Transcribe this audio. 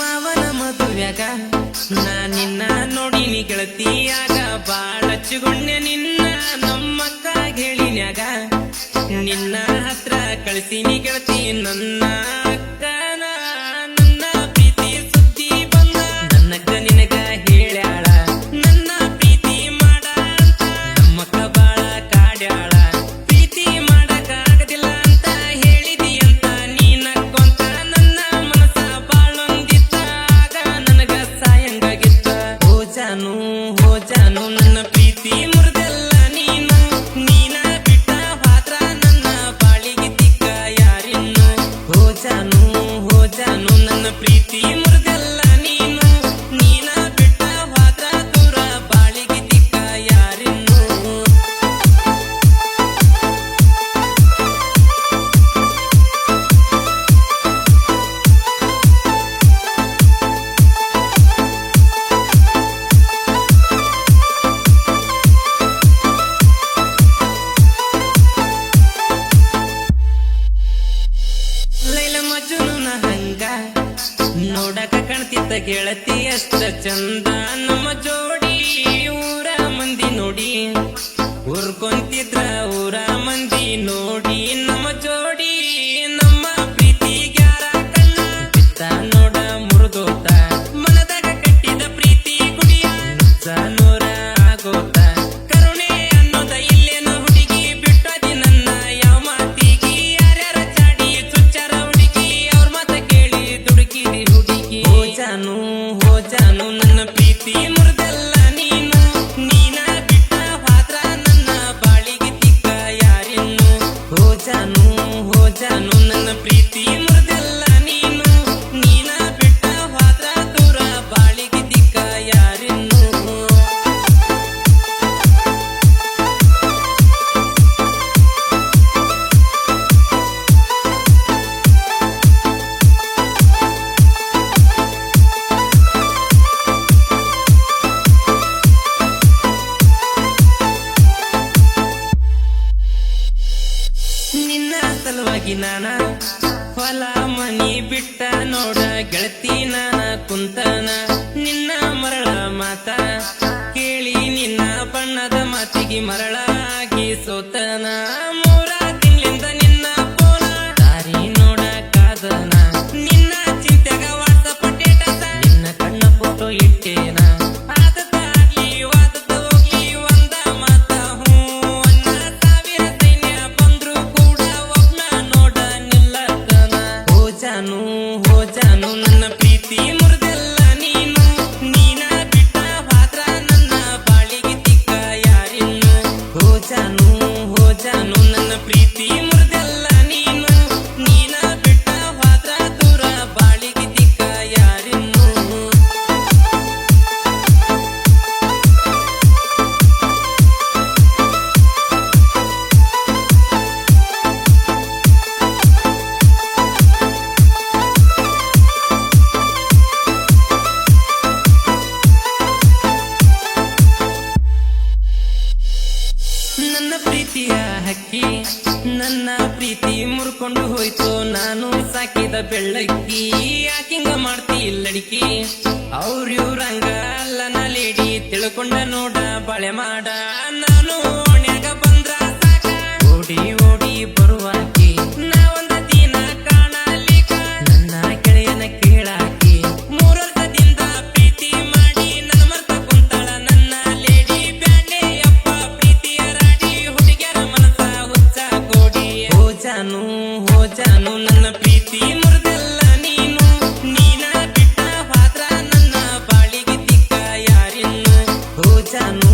ಮಾವನ ಮದುವೆಗ ನಾ ನಿನ್ನ ನೋಡಿನಿ ಗೆಳತಿಯಾಗ ಬಾಳಚ್ಚುಗೊಂಡೆ ನಿನ್ನ ನಮ್ಮಕ್ಕ ಹೇಳಿನ್ಯಾಗ, ನಿನ್ನ ಹತ್ರ ಕಳಿಸಿನಿ ಗೆಳತಿ ನನ್ನ ಕಾಣ್ತಿದ್ದ ಗೆಳತಿ ಅಷ್ಟ ಚಂದ. ನಮ್ಮ ಜೋಡಿ ಊರ ಮಂದಿ ನೋಡಿ. ಊರ್ಕೊಂತಿದ್ರ ಊರ ಮಂದಿ ನೋಡಿ. ನಮ್ಮ ಜೋಡಿ ನಮ್ಮ ಪ್ರೀತಿ ಗ್ಯಾರ ಕಣ್ಣ. ನೋಡ ಮುರಿದೋತ ಮನದಾಗ ಕಟ್ಟಿದ ಪ್ರೀತಿ ಕುಡಿಯ. ನಾನು ಹೋ ಜಾನು ನನ್ನ ಪ್ರೀತಿ ಹೋಗಿ ನಾನ ಹೊಲ ಮನಿ ಬಿಟ್ಟ ನೋಡ ಗೆಳತಿ ನಾನ ಕುಂತನ ನಿನ್ನ ಮರಳ ಮಾತ ಕೇಳಿ ನಿನ್ನ ಬಣ್ಣದ ಮಾತಿಗೆ ಮರಳ ನಾನು ಹೋಜಾನು ನನ್ನ ಪ್ರೀತಿ ನನ್ನ ಪ್ರೀತಿ ಮುರ್ಕೊಂಡು ಹೋಯ್ತು. ನಾನು ಸಾಕಿದ ಬೆಳ್ಳಕ್ಕಿ. ಯಾಕಿಂಗ ಮಾಡ್ತಿ ಇಲ್ಲಡಿಕಿ. ಅವ್ರ ಇವ್ರಂಗ ಅಲ್ಲ ನಾ ತಿಳ್ಕೊಂಡ ನೋಡ, ಬಳೆ ಮಾಡ. esa.